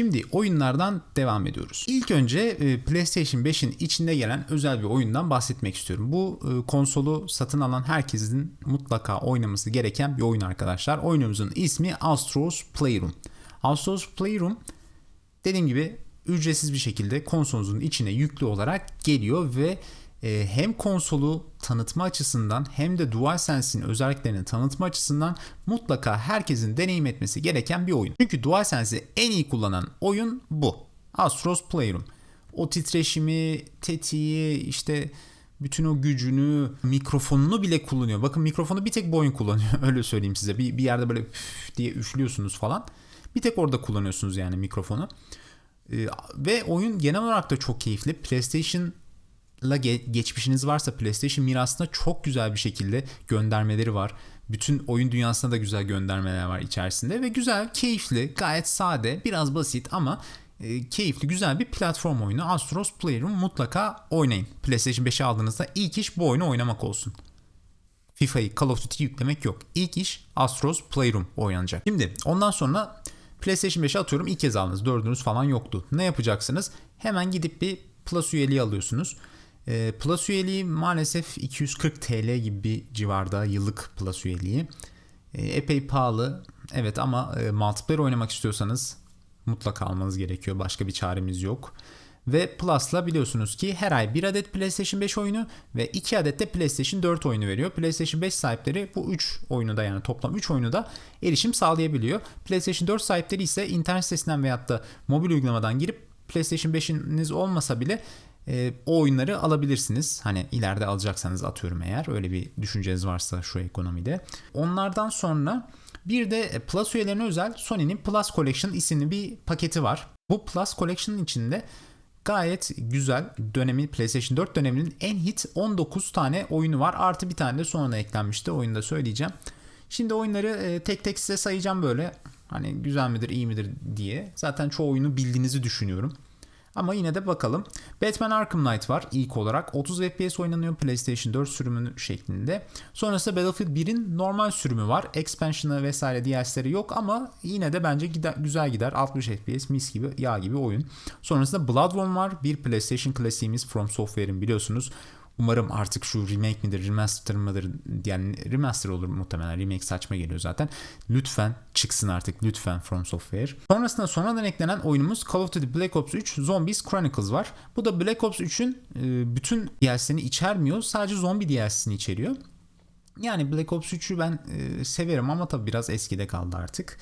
Şimdi oyunlardan devam ediyoruz. İlk önce e, PlayStation 5'in içinde gelen özel bir oyundan bahsetmek istiyorum. Bu e, konsolu satın alan herkesin mutlaka oynaması gereken bir oyun arkadaşlar. Oyunumuzun ismi Astro's Playroom. Astro's Playroom dediğim gibi ücretsiz bir şekilde konsolunuzun içine yüklü olarak geliyor ve hem konsolu tanıtma açısından hem de DualSense'in özelliklerini tanıtma açısından mutlaka herkesin deneyim etmesi gereken bir oyun. Çünkü DualSense'i en iyi kullanan oyun bu. Astro's Playroom. O titreşimi, tetiği, işte bütün o gücünü, mikrofonunu bile kullanıyor. Bakın mikrofonu bir tek bu oyun kullanıyor. Öyle söyleyeyim size. Bir, bir yerde böyle diye üflüyorsunuz falan. Bir tek orada kullanıyorsunuz yani mikrofonu. Ee, ve oyun genel olarak da çok keyifli. PlayStation la geçmişiniz varsa PlayStation mirasında çok güzel bir şekilde göndermeleri var. Bütün oyun dünyasında da güzel göndermeler var içerisinde ve güzel, keyifli, gayet sade, biraz basit ama e, keyifli, güzel bir platform oyunu. Astros Playroom mutlaka oynayın. PlayStation 5'i aldığınızda ilk iş bu oyunu oynamak olsun. FIFA'yı, Call of Duty yüklemek yok. İlk iş Astros Playroom oynanacak. Şimdi ondan sonra PlayStation 5'e atıyorum ilk kez aldınız. Dördünüz falan yoktu. Ne yapacaksınız? Hemen gidip bir Plus üyeliği alıyorsunuz. E, Plus üyeliği maalesef 240 TL gibi bir civarda yıllık Plus üyeliği. E, epey pahalı. Evet ama e, multiplayer oynamak istiyorsanız mutlaka almanız gerekiyor. Başka bir çaremiz yok. Ve Plus'la biliyorsunuz ki her ay bir adet PlayStation 5 oyunu ve 2 adet de PlayStation 4 oyunu veriyor. PlayStation 5 sahipleri bu 3 oyunu da yani toplam 3 oyunu da erişim sağlayabiliyor. PlayStation 4 sahipleri ise internet sitesinden veyahut da mobil uygulamadan girip PlayStation 5'iniz olmasa bile e, o oyunları alabilirsiniz. Hani ileride alacaksanız atıyorum eğer öyle bir düşünceniz varsa şu ekonomide. Onlardan sonra bir de Plus üyelerine özel Sony'nin Plus Collection isimli bir paketi var. Bu Plus Collection'ın içinde gayet güzel dönemi PlayStation 4 döneminin en hit 19 tane oyunu var. Artı bir tane de sonra eklenmişti. Oyunu da söyleyeceğim. Şimdi oyunları e, tek tek size sayacağım böyle. Hani güzel midir, iyi midir diye. Zaten çoğu oyunu bildiğinizi düşünüyorum. Ama yine de bakalım. Batman Arkham Knight var ilk olarak. 30 FPS oynanıyor PlayStation 4 sürümü şeklinde. Sonrasında Battlefield 1'in normal sürümü var. Expansion'ı vesaire DLC'leri yok ama yine de bence gider, güzel gider. 60 FPS mis gibi yağ gibi oyun. Sonrasında Bloodborne var. Bir PlayStation klasiğimiz From Software'in biliyorsunuz. Umarım artık şu remake midir, remaster mıdır yani remaster olur muhtemelen. Remake saçma geliyor zaten. Lütfen çıksın artık lütfen From Software. Sonrasında sonradan eklenen oyunumuz Call of Duty Black Ops 3 Zombies Chronicles var. Bu da Black Ops 3'ün e, bütün DLC'sini içermiyor. Sadece zombi DLC'sini içeriyor. Yani Black Ops 3'ü ben e, severim ama tabii biraz eskide kaldı artık.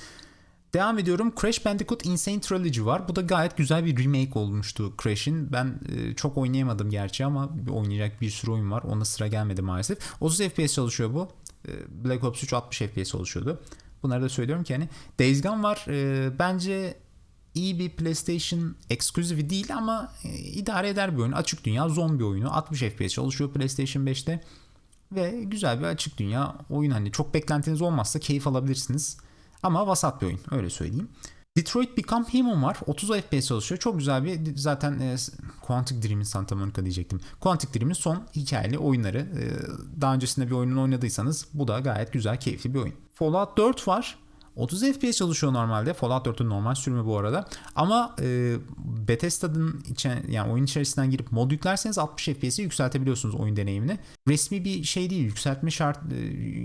Devam ediyorum. Crash Bandicoot Insane Trilogy var. Bu da gayet güzel bir remake olmuştu Crash'in. Ben e, çok oynayamadım gerçi ama oynayacak bir sürü oyun var. Ona sıra gelmedi maalesef. 30 FPS çalışıyor bu. E, Black Ops 3 60 FPS oluşuyordu. Bunları da söylüyorum ki hani Days Gone var. E, bence iyi bir PlayStation ekskluzifi değil ama e, idare eder bir oyun. Açık dünya zombi oyunu. 60 FPS çalışıyor PlayStation 5'te. Ve güzel bir açık dünya oyun. Hani çok beklentiniz olmazsa keyif alabilirsiniz. Ama vasat bir oyun öyle söyleyeyim. Detroit Become Human var. 30 FPS çalışıyor. Çok güzel bir zaten e, Quantic Dream'in Santa Monica diyecektim. Quantic Dream'in son hikayeli oyunları. E, daha öncesinde bir oyunun oynadıysanız bu da gayet güzel, keyifli bir oyun. Fallout 4 var. 30 FPS çalışıyor normalde. Fallout 4'ün normal sürümü bu arada. Ama e, Bethesda'nın içe, yani oyun içerisinden girip mod yüklerseniz 60 FPS'i yükseltebiliyorsunuz oyun deneyimini. Resmi bir şey değil, yükseltme şart e,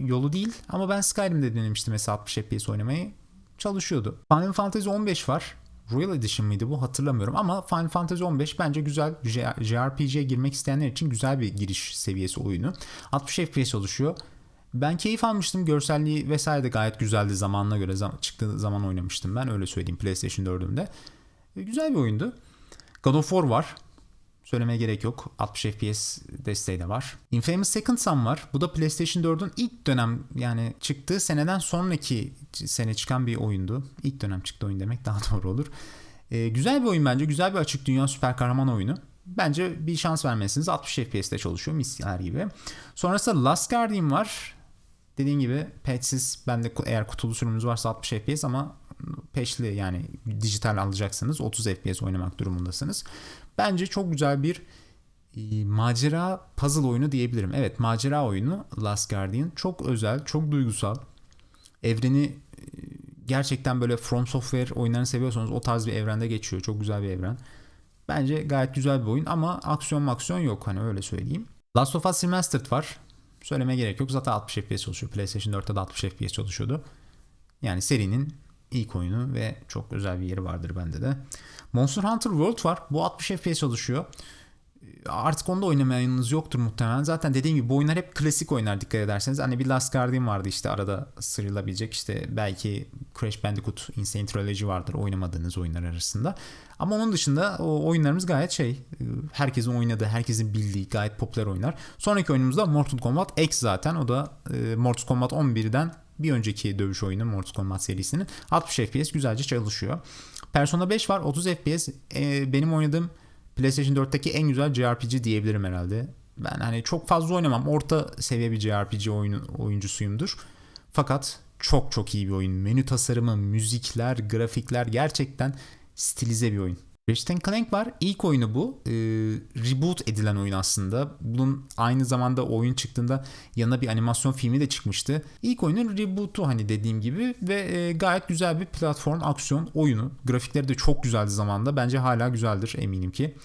yolu değil. Ama ben Skyrim'de denemiştim mesela 60 FPS oynamayı. Çalışıyordu. Final Fantasy 15 var. Royal Edition mıydı bu hatırlamıyorum ama Final Fantasy 15 bence güzel JRPG'ye girmek isteyenler için güzel bir giriş seviyesi oyunu. 60 FPS çalışıyor. Ben keyif almıştım. Görselliği vesaire de gayet güzeldi zamanına göre. Zam- çıktığı zaman oynamıştım ben. Öyle söyleyeyim PlayStation 4'ümde. E, güzel bir oyundu. God of War var. Söylemeye gerek yok. 60 FPS desteği de var. Infamous Second Son var. Bu da PlayStation 4'ün ilk dönem yani çıktığı seneden sonraki sene çıkan bir oyundu. İlk dönem çıktı oyun demek daha doğru olur. Ee, güzel bir oyun bence. Güzel bir açık dünya süper kahraman oyunu. Bence bir şans vermesiniz. 60 FPS'te çalışıyor misler gibi. Sonrasında Last Guardian var. Dediğim gibi patchsiz bende eğer kutulu sürümünüz varsa 60 FPS ama peşli yani dijital alacaksanız 30 FPS oynamak durumundasınız. Bence çok güzel bir e, macera puzzle oyunu diyebilirim. Evet macera oyunu Last Guardian çok özel, çok duygusal. Evreni e, gerçekten böyle From Software oyunlarını seviyorsanız o tarz bir evrende geçiyor. Çok güzel bir evren. Bence gayet güzel bir oyun ama aksiyon maksiyon yok hani öyle söyleyeyim. Last of Us Remastered var. Söyleme gerek yok. Zaten 60 FPS çalışıyor. PlayStation 4'te de 60 FPS çalışıyordu. Yani serinin ilk oyunu ve çok özel bir yeri vardır bende de. Monster Hunter World var. Bu 60 FPS çalışıyor. Artık onda oynamayanınız yoktur muhtemelen. Zaten dediğim gibi bu oyunlar hep klasik oyunlar dikkat ederseniz. Hani bir Last Guardian vardı işte arada sıyrılabilecek. İşte belki Crash Bandicoot Insane Trilogy vardır oynamadığınız oyunlar arasında. Ama onun dışında o oyunlarımız gayet şey herkesin oynadığı, herkesin bildiği gayet popüler oyunlar. Sonraki oyunumuz da Mortal Kombat X zaten. O da e, Mortal Kombat 11'den bir önceki dövüş oyunu Mortal Kombat serisinin 60 FPS güzelce çalışıyor. Persona 5 var 30 FPS. E, benim oynadığım PlayStation 4'teki en güzel JRPG diyebilirim herhalde. Ben hani çok fazla oynamam. Orta seviye bir JRPG oyunu, oyuncusuyumdur. Fakat çok çok iyi bir oyun. Menü tasarımı, müzikler, grafikler gerçekten stilize bir oyun. Ratchet Clank var. İlk oyunu bu. Ee, reboot edilen oyun aslında. Bunun aynı zamanda oyun çıktığında yanına bir animasyon filmi de çıkmıştı. İlk oyunun rebootu hani dediğim gibi ve e, gayet güzel bir platform aksiyon oyunu. Grafikleri de çok güzeldi zamanda. Bence hala güzeldir eminim ki.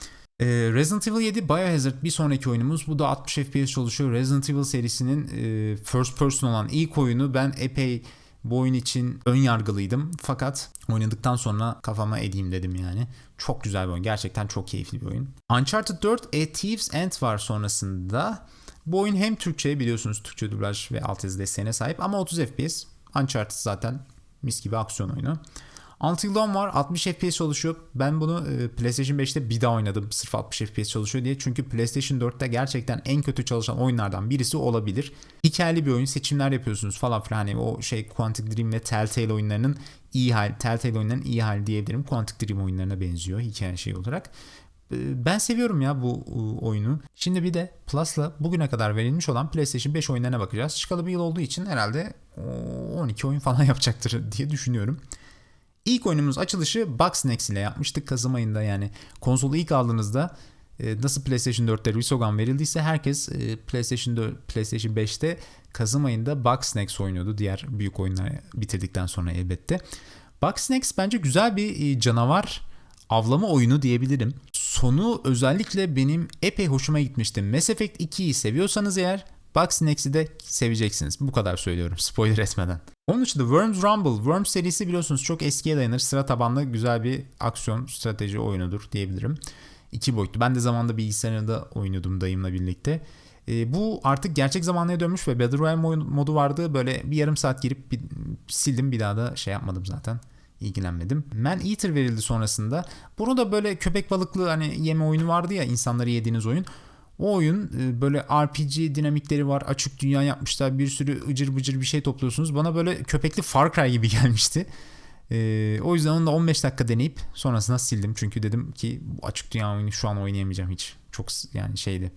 Ee, Resident Evil 7 Biohazard bir sonraki oyunumuz. Bu da 60 FPS çalışıyor. Resident Evil serisinin e, first person olan ilk oyunu. Ben epey bu oyun için ön yargılıydım. Fakat oynadıktan sonra kafama edeyim dedim yani. Çok güzel bir oyun. Gerçekten çok keyifli bir oyun. Uncharted 4 A Thief's End var sonrasında. Bu oyun hem Türkçe biliyorsunuz Türkçe dublaj ve altyazı desteğine sahip ama 30 FPS. Uncharted zaten mis gibi aksiyon oyunu. Until Dawn var 60 FPS çalışıyor. Ben bunu e, PlayStation 5'te bir daha oynadım sırf 60 FPS çalışıyor diye. Çünkü PlayStation 4'te gerçekten en kötü çalışan oyunlardan birisi olabilir. Hikayeli bir oyun seçimler yapıyorsunuz falan filan. Hani o şey Quantic Dream ve Telltale oyunlarının iyi hal, Telltale oyunlarının iyi hali diyebilirim. Quantic Dream oyunlarına benziyor hikaye şey olarak. E, ben seviyorum ya bu oyunu. Şimdi bir de Plus'la bugüne kadar verilmiş olan PlayStation 5 oyunlarına bakacağız. Çıkalı bir yıl olduğu için herhalde 12 oyun falan yapacaktır diye düşünüyorum. İlk oyunumuz açılışı Bugsnax ile yapmıştık Kasım ayında yani konsolu ilk aldığınızda e, nasıl PlayStation 4'te Resogun verildiyse herkes e, PlayStation 4, PlayStation 5'te Kasım ayında Bugsnax oynuyordu diğer büyük oyunları bitirdikten sonra elbette. Bugsnax bence güzel bir e, canavar avlama oyunu diyebilirim. Sonu özellikle benim epey hoşuma gitmişti. Mass Effect 2'yi seviyorsanız eğer Bugsnax'i de seveceksiniz. Bu kadar söylüyorum spoiler etmeden. Onun dışında Worms Rumble. Worms serisi biliyorsunuz çok eskiye dayanır. Sıra tabanlı güzel bir aksiyon strateji oyunudur diyebilirim. İki boyutlu. Ben de zamanda bilgisayarında oynuyordum dayımla birlikte. E, bu artık gerçek zamanlıya dönmüş ve Battle Royale modu vardı. Böyle bir yarım saat girip bir, sildim bir daha da şey yapmadım zaten ilgilenmedim. Man Eater verildi sonrasında. Bunu da böyle köpek balıklı hani yeme oyunu vardı ya insanları yediğiniz oyun. O oyun e, böyle RPG dinamikleri var. Açık dünya yapmışlar. Bir sürü ıcır bıcır bir şey topluyorsunuz. Bana böyle köpekli Far Cry gibi gelmişti. Ee, o yüzden onu da 15 dakika deneyip sonrasında sildim. Çünkü dedim ki bu açık dünya oyunu şu an oynayamayacağım hiç. Çok yani şeydi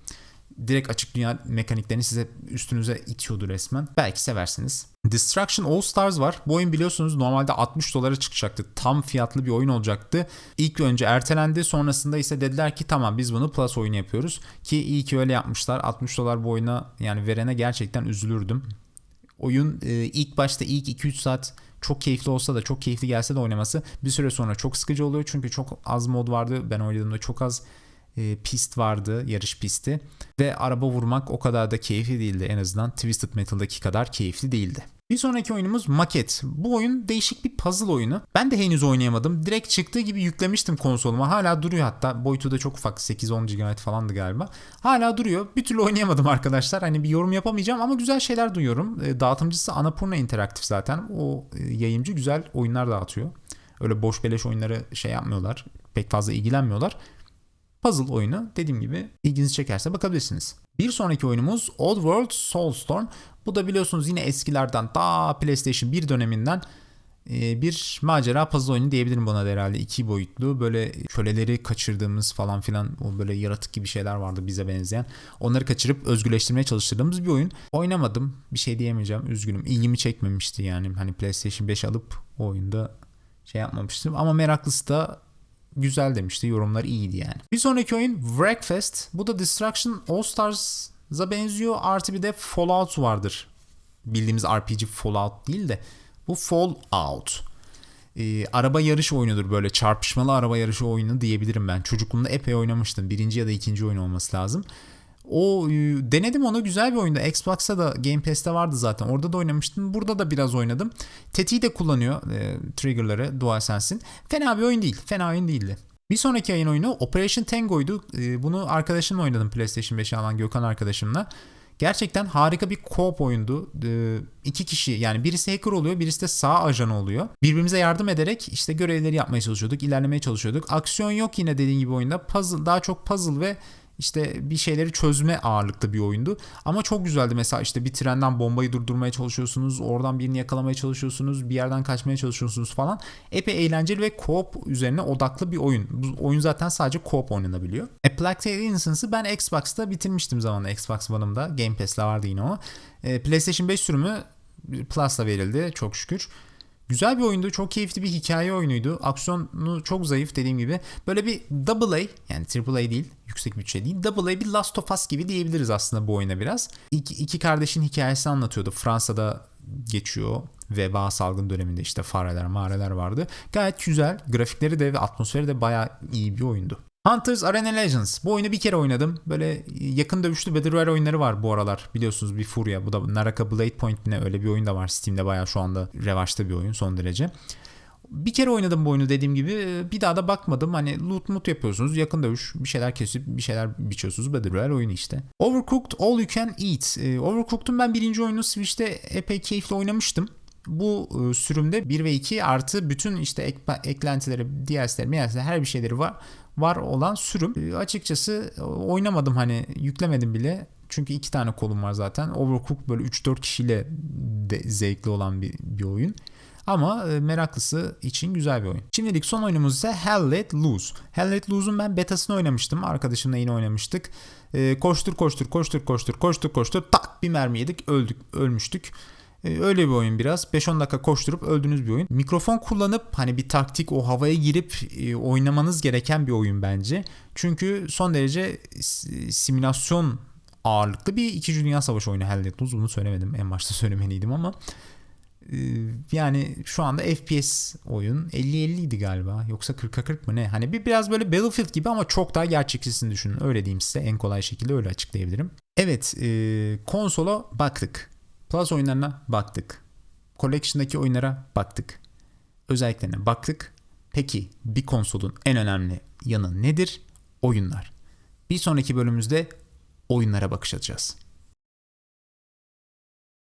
direkt açık dünya mekaniklerini size üstünüze itiyordu resmen. Belki seversiniz. Destruction All Stars var. Bu oyun biliyorsunuz normalde 60 dolara çıkacaktı. Tam fiyatlı bir oyun olacaktı. İlk önce ertelendi. Sonrasında ise dediler ki tamam biz bunu Plus oyunu yapıyoruz. Ki iyi ki öyle yapmışlar. 60 dolar bu oyuna yani verene gerçekten üzülürdüm. Oyun e, ilk başta ilk 2-3 saat çok keyifli olsa da çok keyifli gelse de oynaması bir süre sonra çok sıkıcı oluyor. Çünkü çok az mod vardı. Ben oynadığımda çok az pist vardı, yarış pisti ve araba vurmak o kadar da keyifli değildi. En azından Twisted Metal'daki kadar keyifli değildi. Bir sonraki oyunumuz Maket. Bu oyun değişik bir puzzle oyunu. Ben de henüz oynayamadım. Direkt çıktığı gibi yüklemiştim konsoluma. Hala duruyor hatta. Boyutu da çok ufak. 8-10 GB falandı galiba. Hala duruyor. Bir türlü oynayamadım arkadaşlar. Hani bir yorum yapamayacağım ama güzel şeyler duyuyorum. E, dağıtımcısı Annapurna Interactive zaten. O e, yayıncı güzel oyunlar dağıtıyor. Öyle boş beleş oyunları şey yapmıyorlar. Pek fazla ilgilenmiyorlar puzzle oyunu dediğim gibi ilginizi çekerse bakabilirsiniz. Bir sonraki oyunumuz Old World Soulstorm. Bu da biliyorsunuz yine eskilerden daha PlayStation 1 döneminden e, bir macera puzzle oyunu diyebilirim buna da herhalde. iki boyutlu böyle köleleri kaçırdığımız falan filan o böyle yaratık gibi şeyler vardı bize benzeyen. Onları kaçırıp özgürleştirmeye çalıştırdığımız bir oyun. Oynamadım. Bir şey diyemeyeceğim. Üzgünüm. İlgimi çekmemişti yani. Hani PlayStation 5 alıp o oyunda şey yapmamıştım. Ama meraklısı da güzel demişti. Yorumlar iyiydi yani. Bir sonraki oyun Wreckfest. Bu da Destruction All Stars'a benziyor. Artı bir de Fallout vardır. Bildiğimiz RPG Fallout değil de bu Fallout. e, araba yarış oyunudur böyle çarpışmalı araba yarışı oyunu diyebilirim ben. Çocukluğumda epey oynamıştım. Birinci ya da ikinci oyun olması lazım. O e, denedim onu güzel bir oyunda. Xbox'ta da Game Pass'te vardı zaten. Orada da oynamıştım. Burada da biraz oynadım. Tetiği de kullanıyor e, triggerları DualSense'in. Fena bir oyun değil. Fena oyun değildi. Bir sonraki ayın oyunu Operation Tango'ydu. E, bunu arkadaşımla oynadım PlayStation 5'i alan Gökhan arkadaşımla. Gerçekten harika bir co-op oyundu. Ee, iki kişi yani birisi hacker oluyor birisi de sağ ajan oluyor. Birbirimize yardım ederek işte görevleri yapmaya çalışıyorduk, ilerlemeye çalışıyorduk. Aksiyon yok yine dediğin gibi oyunda. Puzzle daha çok puzzle ve işte bir şeyleri çözme ağırlıklı bir oyundu. Ama çok güzeldi mesela işte bir trenden bombayı durdurmaya çalışıyorsunuz. Oradan birini yakalamaya çalışıyorsunuz. Bir yerden kaçmaya çalışıyorsunuz falan. Epey eğlenceli ve co-op üzerine odaklı bir oyun. Bu oyun zaten sadece co-op oynanabiliyor. A Plague Tale Innocence'ı ben Xbox'ta bitirmiştim zamanında. Xbox One'ımda. Game Pass'le vardı yine o. E, PlayStation 5 sürümü Plus'la verildi çok şükür. Güzel bir oyundu. Çok keyifli bir hikaye oyunuydu. Aksiyonu çok zayıf dediğim gibi. Böyle bir double A yani triple A değil. Yüksek bütçe değil. Double A bir Last of Us gibi diyebiliriz aslında bu oyuna biraz. İki, iki kardeşin hikayesini anlatıyordu. Fransa'da geçiyor. Veba salgın döneminde işte fareler mareler vardı. Gayet güzel. Grafikleri de ve atmosferi de bayağı iyi bir oyundu. Hunters Arena Legends. Bu oyunu bir kere oynadım. Böyle yakın dövüşlü Battle oyunları var bu aralar. Biliyorsunuz bir furya. Bu da Naraka Blade Point ne öyle bir oyun da var. Steam'de bayağı şu anda revaçta bir oyun son derece. Bir kere oynadım bu oyunu dediğim gibi. Bir daha da bakmadım. Hani loot mut yapıyorsunuz. Yakın dövüş. Bir şeyler kesip bir şeyler biçiyorsunuz. Battle Royale oyunu işte. Overcooked All You Can Eat. Overcooked'un ben birinci oyunu Switch'te epey keyifli oynamıştım bu sürümde 1 ve 2 artı bütün işte ek, eklentileri, DLC'leri, her bir şeyleri var var olan sürüm. Açıkçası oynamadım hani yüklemedim bile. Çünkü iki tane kolum var zaten. Overcooked böyle 3-4 kişiyle de zevkli olan bir, bir oyun. Ama meraklısı için güzel bir oyun. Şimdilik son oyunumuz ise Hell Let Loose. Hell Let Loose'un ben betasını oynamıştım. Arkadaşımla yine oynamıştık. koştur koştur koştur koştur koştur koştur tak bir mermi yedik öldük ölmüştük. Öyle bir oyun biraz. 5-10 dakika koşturup öldüğünüz bir oyun. Mikrofon kullanıp hani bir taktik o havaya girip oynamanız gereken bir oyun bence. Çünkü son derece simülasyon ağırlıklı bir 2. Dünya Savaşı oyunu Hell Let Loose. Bunu söylemedim. En başta söylemeliydim ama yani şu anda FPS oyun 50-50 idi galiba yoksa 40'a 40 mı ne? Hani bir biraz böyle Battlefield gibi ama çok daha gerçekçisini düşünün. Öyle diyeyim size en kolay şekilde öyle açıklayabilirim. Evet e, konsola baktık. Plus oyunlarına baktık. Collection'daki oyunlara baktık. Özelliklerine baktık. Peki bir konsolun en önemli yanı nedir? Oyunlar. Bir sonraki bölümümüzde oyunlara bakış atacağız.